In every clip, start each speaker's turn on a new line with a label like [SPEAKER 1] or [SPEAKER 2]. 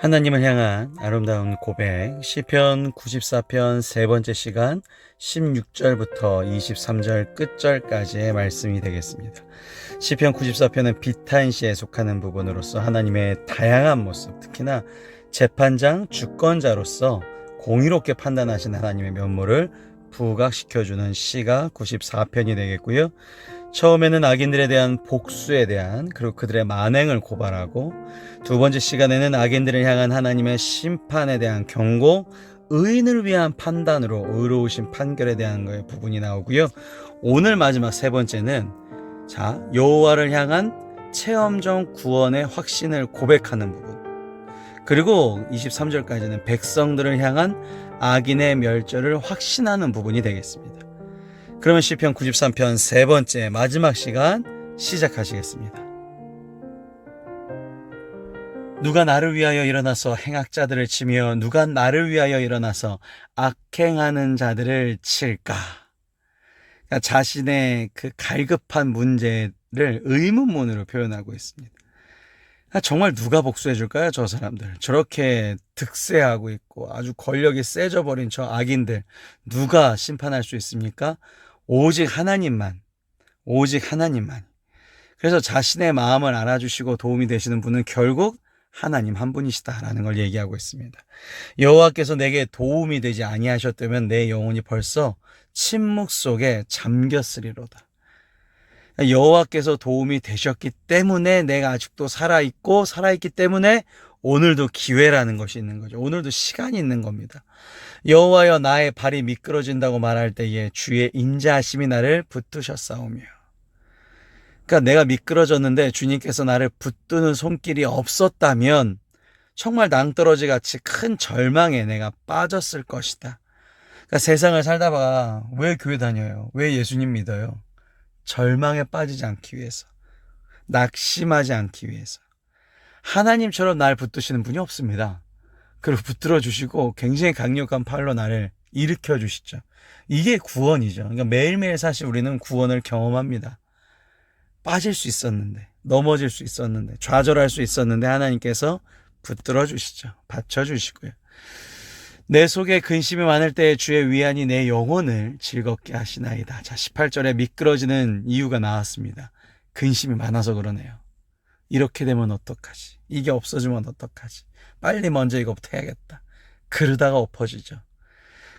[SPEAKER 1] 하나님을 향한 아름다운 고백 시편 94편 세 번째 시간 16절부터 23절 끝절까지의 말씀이 되겠습니다. 시편 94편은 비탄시에 속하는 부분으로서 하나님의 다양한 모습, 특히나 재판장 주권자로서 공의롭게 판단하신 하나님의 면모를 부각시켜주는 시가 94편이 되겠고요. 처음에는 악인들에 대한 복수에 대한 그리고 그들의 만행을 고발하고 두 번째 시간에는 악인들을 향한 하나님의 심판에 대한 경고, 의인을 위한 판단으로 의로우신 판결에 대한 거의 부분이 나오고요. 오늘 마지막 세 번째는 자 여호와를 향한 체험적 구원의 확신을 고백하는 부분. 그리고 23절까지는 백성들을 향한 악인의 멸절을 확신하는 부분이 되겠습니다. 그러면 시편 93편 세 번째 마지막 시간 시작하시겠습니다. 누가 나를 위하여 일어나서 행악자들을 치며 누가 나를 위하여 일어나서 악행하는 자들을 칠까? 그러니까 자신의 그 갈급한 문제를 의문문으로 표현하고 있습니다. 아, 정말 누가 복수해 줄까요? 저 사람들. 저렇게 득세하고 있고 아주 권력이 세져 버린 저 악인들. 누가 심판할 수 있습니까? 오직 하나님만. 오직 하나님만. 그래서 자신의 마음을 알아주시고 도움이 되시는 분은 결국 하나님 한 분이시다라는 걸 얘기하고 있습니다. 여호와께서 내게 도움이 되지 아니하셨다면 내 영혼이 벌써 침묵 속에 잠겼으리로다. 여호와께서 도움이 되셨기 때문에 내가 아직도 살아 있고 살아 있기 때문에 오늘도 기회라는 것이 있는 거죠. 오늘도 시간이 있는 겁니다. 여호와여 나의 발이 미끄러진다고 말할 때에 주의 인자하심이 나를 붙드셨사오며. 그러니까 내가 미끄러졌는데 주님께서 나를 붙드는 손길이 없었다면 정말 낭떠러지 같이 큰 절망에 내가 빠졌을 것이다. 그러니까 세상을 살다가 왜 교회 다녀요? 왜 예수님 믿어요? 절망에 빠지지 않기 위해서, 낙심하지 않기 위해서. 하나님처럼 날 붙드시는 분이 없습니다. 그리고 붙들어 주시고 굉장히 강력한 팔로 나를 일으켜 주시죠. 이게 구원이죠. 그러니까 매일매일 사실 우리는 구원을 경험합니다. 빠질 수 있었는데, 넘어질 수 있었는데, 좌절할 수 있었는데 하나님께서 붙들어 주시죠. 받쳐 주시고요. 내 속에 근심이 많을 때 주의 위안이 내 영혼을 즐겁게 하시나이다. 자, 18절에 미끄러지는 이유가 나왔습니다. 근심이 많아서 그러네요. 이렇게 되면 어떡하지? 이게 없어지면 어떡하지? 빨리 먼저 이거부터 해야겠다. 그러다가 엎어지죠.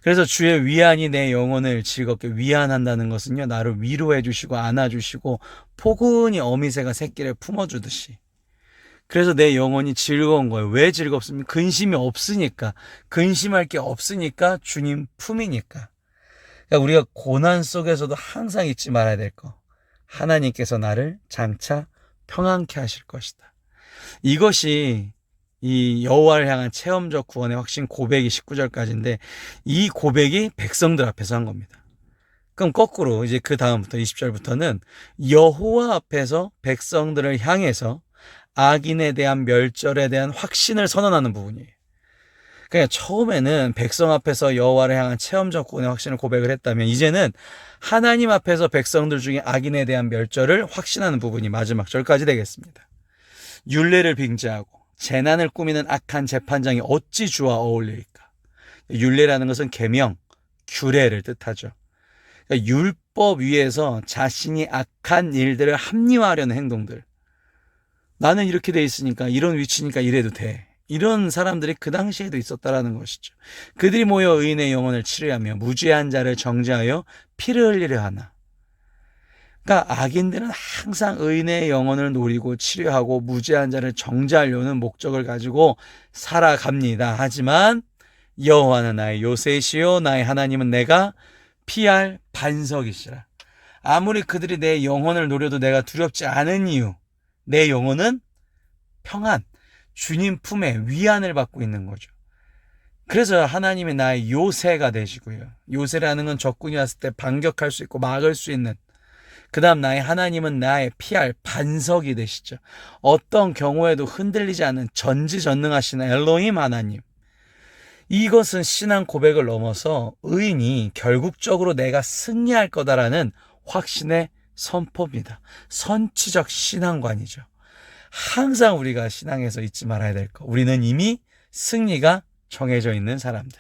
[SPEAKER 1] 그래서 주의 위안이 내 영혼을 즐겁게 위안한다는 것은요, 나를 위로해 주시고 안아 주시고 포근히 어미새가 새끼를 품어 주듯이 그래서 내 영혼이 즐거운 거예요. 왜 즐겁습니까? 근심이 없으니까. 근심할 게 없으니까 주님 품이니까. 그러니까 우리가 고난 속에서도 항상 잊지 말아야 될 거. 하나님께서 나를 장차 평안케 하실 것이다. 이것이 이 여호와를 향한 체험적 구원의 확신 고백이 19절까지인데 이 고백이 백성들 앞에서 한 겁니다. 그럼 거꾸로 이제 그 다음부터 20절부터는 여호와 앞에서 백성들을 향해서 악인에 대한 멸절에 대한 확신을 선언하는 부분이에요. 그러니까 처음에는 백성 앞에서 여호와를 향한 체험적 구원의 확신을 고백을 했다면 이제는 하나님 앞에서 백성들 중에 악인에 대한 멸절을 확신하는 부분이 마지막 절까지 되겠습니다. 율례를 빙자하고 재난을 꾸미는 악한 재판장이 어찌 주와 어울릴까? 율례라는 것은 계명, 규례를 뜻하죠. 그러니까 율법 위에서 자신이 악한 일들을 합리화하려는 행동들. 나는 이렇게 돼 있으니까 이런 위치니까 이래도 돼. 이런 사람들이 그 당시에도 있었다라는 것이죠. 그들이 모여 의인의 영혼을 치료하며 무죄한 자를 정죄하여 피를 흘리려 하나. 그러니까 악인들은 항상 의인의 영혼을 노리고 치료하고 무죄한 자를 정죄하려는 목적을 가지고 살아갑니다. 하지만 여호와는 나의 요새시요 나의 하나님은 내가 피할 반석이시라. 아무리 그들이 내 영혼을 노려도 내가 두렵지 않은 이유. 내 영혼은 평안, 주님 품에 위안을 받고 있는 거죠. 그래서 하나님이 나의 요새가 되시고요. 요새라는 건 적군이 왔을 때 반격할 수 있고 막을 수 있는. 그 다음 나의 하나님은 나의 피할 반석이 되시죠. 어떤 경우에도 흔들리지 않는 전지전능하신 엘로힘 하나님. 이것은 신앙 고백을 넘어서 의인이 결국적으로 내가 승리할 거다라는 확신의 선포입니다. 선치적 신앙관이죠. 항상 우리가 신앙에서 잊지 말아야 될 거. 우리는 이미 승리가 정해져 있는 사람들.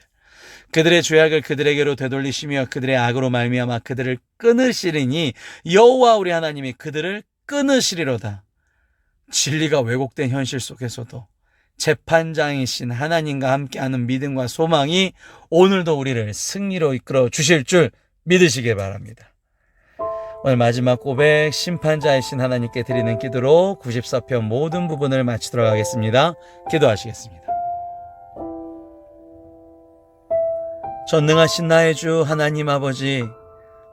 [SPEAKER 1] 그들의 죄악을 그들에게로 되돌리시며 그들의 악으로 말미암아 그들을 끊으시리니 여호와 우리 하나님이 그들을 끊으시리로다. 진리가 왜곡된 현실 속에서도 재판장이신 하나님과 함께하는 믿음과 소망이 오늘도 우리를 승리로 이끌어 주실 줄 믿으시길 바랍니다. 오늘 마지막 고백 심판자이신 하나님께 드리는 기도로 94편 모든 부분을 마치도록 하겠습니다. 기도하시겠습니다. 전능하신 나의 주 하나님 아버지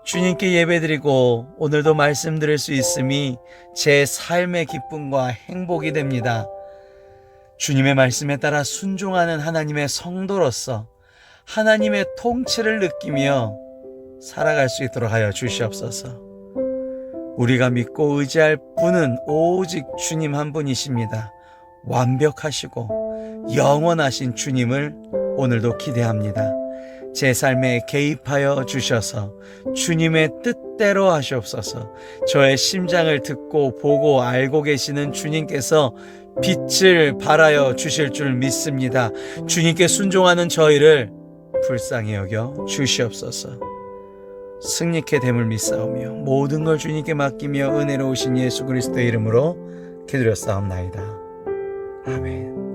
[SPEAKER 1] 주님께 예배드리고 오늘도 말씀드릴 수 있음이 제 삶의 기쁨과 행복이 됩니다. 주님의 말씀에 따라 순종하는 하나님의 성도로서 하나님의 통치를 느끼며 살아갈 수 있도록 하여 주시옵소서. 우리가 믿고 의지할 분은 오직 주님 한 분이십니다. 완벽하시고 영원하신 주님을 오늘도 기대합니다. 제 삶에 개입하여 주셔서 주님의 뜻대로 하시옵소서. 저의 심장을 듣고 보고 알고 계시는 주님께서 빛을 발하여 주실 줄 믿습니다. 주님께 순종하는 저희를 불쌍히 여겨 주시옵소서. 승리케 됨을 믿사오며 모든 걸 주님께 맡기며 은혜로우신 예수 그리스도의 이름으로 기도렸사옵나이다. 아멘.